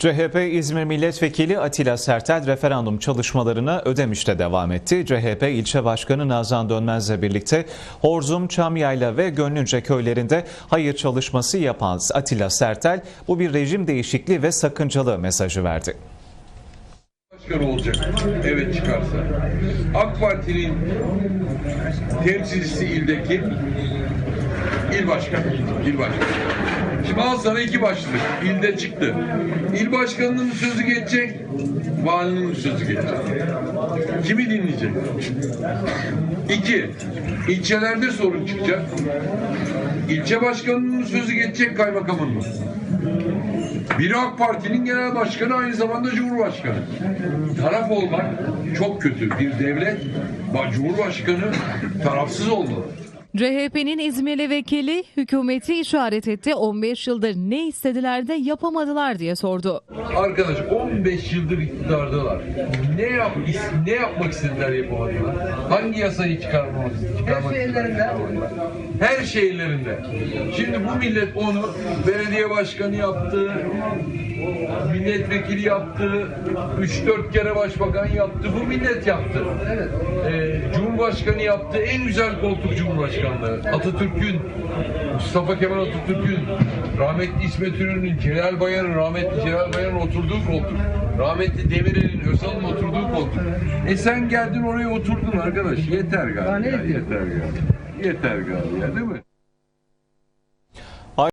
CHP İzmir Milletvekili Atilla Sertel referandum çalışmalarına Ödemiş'te devam etti. CHP ilçe başkanı Nazan Dönmez'le birlikte Horzum, Çamyayla ve Gönlünce köylerinde hayır çalışması yapan Atilla Sertel bu bir rejim değişikliği ve sakıncalı mesajı verdi. başkan olacak evet çıkarsa. AK Parti'nin temsilcisi ildeki il başkanı. il başkanı. Şimdi al sana iki başlık. İlde çıktı. İl başkanının sözü geçecek, valinin sözü geçecek. Kimi dinleyecek? İki, ilçelerde sorun çıkacak. İlçe başkanının sözü geçecek kaymakamın mı? Biri AK Parti'nin genel başkanı aynı zamanda Cumhurbaşkanı. Taraf olmak çok kötü. Bir devlet, Cumhurbaşkanı tarafsız olmalı. CHP'nin İzmirli vekili hükümeti işaret etti. 15 yıldır ne istediler de yapamadılar diye sordu. Arkadaş 15 yıldır iktidardalar. Ne yap ne yapmak istediler yapamadılar. Hangi yasayı çıkarmak çıkarmak istediler? Her şey ellerinde. Şimdi bu millet onu belediye başkanı yaptı, milletvekili yaptı, 3-4 kere başbakan yaptı. Bu millet yaptı. Ee, Cumhurbaşkanı yaptı. En güzel koltuk Cumhurbaşkanlığı. Atatürk'ün, Mustafa Kemal Atatürk'ün, rahmetli İsmet İnönü'nün, Celal Bayar'ın, rahmetli Celal Bayar'ın oturduğu koltuk. Rahmetli Demirel'in, Özal'ın oturduğu koltuk. E sen geldin oraya oturdun arkadaş. Yeter galiba. Yeter galiba. Yeter galiba değil mi?